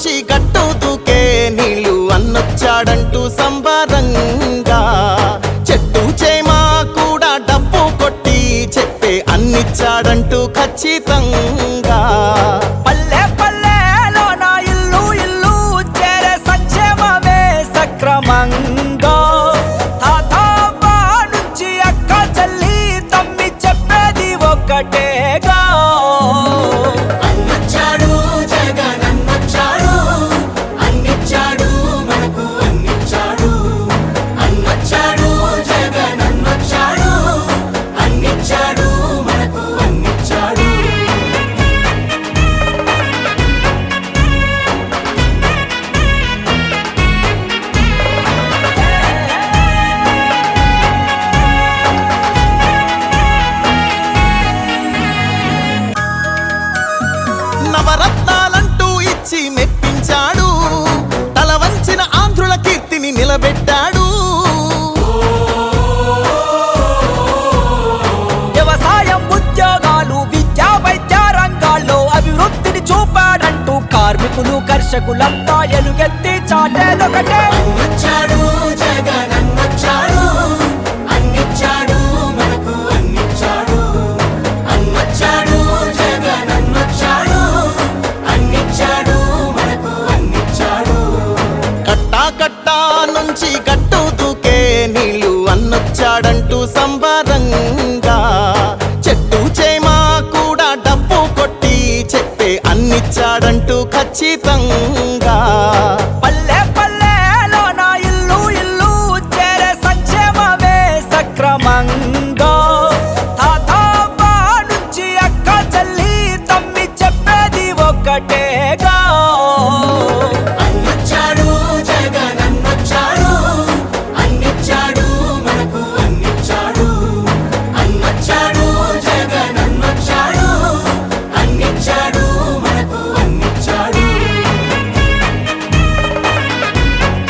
నుంచి గట్టు దూకే నీళ్ళు అన్నొచ్చాడంటూ సంబరంగా. చెట్టు చేమా కూడా డబ్బు కొట్టి చెప్పే అన్నిచ్చాడంటూ ఖచ్చితంగా. పల్లె పల్లెలో నా ఇల్లు ఇల్లు చేరే సంక్షేమమే సక్రమంగా. తాతవ్వ నుంచి అక్క చెల్లి తమ్మి చెప్పేది ఒక్కటే నవరత్నాలంటూ ఇచ్చి మెప్పించాడు. తల వంచిన ఆంధ్రుల కీర్తిని నిలబెట్టాడు. వ్యవసాయం ఉద్యోగాలు విద్యా వైద్య రంగాల్లో అభివృద్ధిని చూపాడంటూ కార్మికులు కర్షకులంతా ఎలుగెత్తి చాటేదొకటే. జగన్ వచ్చాడు కట్టా నుంచి గట్టు దూకే నీళ్ళు అన్నొచ్చాడంటూ సంబరంగా. చెట్టు చేమా కూడా డబ్బు కొట్టి చెప్పే అన్నిచ్చాడంటూ ఖచ్చితంగా. పల్లె పల్లెలో ఇల్లు ఇల్లు చేరే సక్రమంగా.